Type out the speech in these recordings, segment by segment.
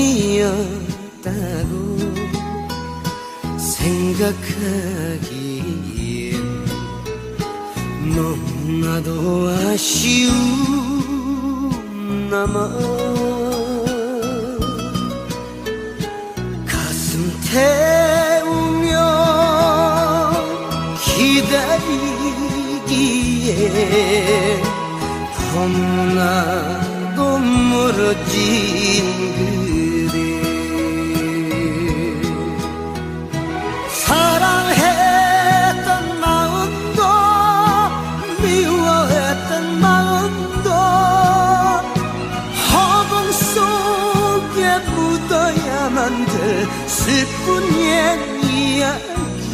아니었다고 생각하기엔 너무나도 아쉬움 남아 가슴 태우며 기다리기에 너무나 도 멀어진 그대. 사랑했던 마음도 미워했던 마음도 허공 속에 묻어야만 될 슬픈 옛 이야기.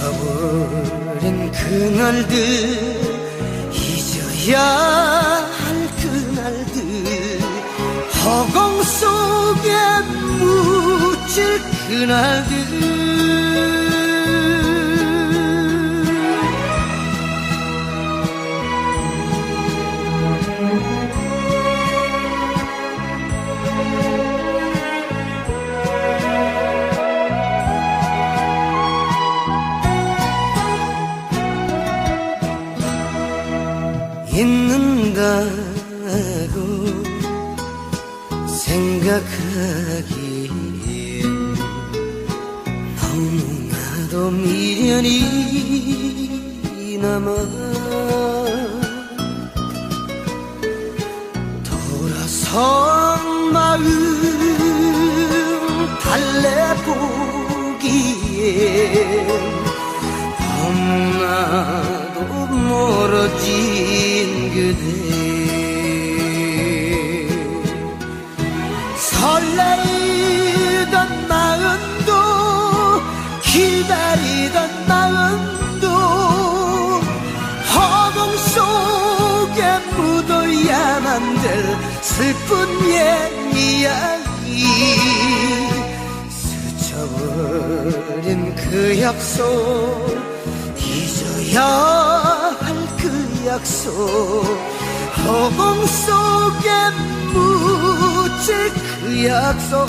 스쳐버린 그날들 잊어야 허공 속에 묻힐 그날들. 있는다고 생각하기엔 너무나도 미련이 남아 돌아선 마음 달래보기엔 너무나도 멀어진 그대 설레이던 마음도 기다리던 마음도 허공 속에 묻어야만 될 슬픈 옛 이야기 스쳐버린 그 약속 잊어야 할 그 약속 허공 속에 묻힐 그 약속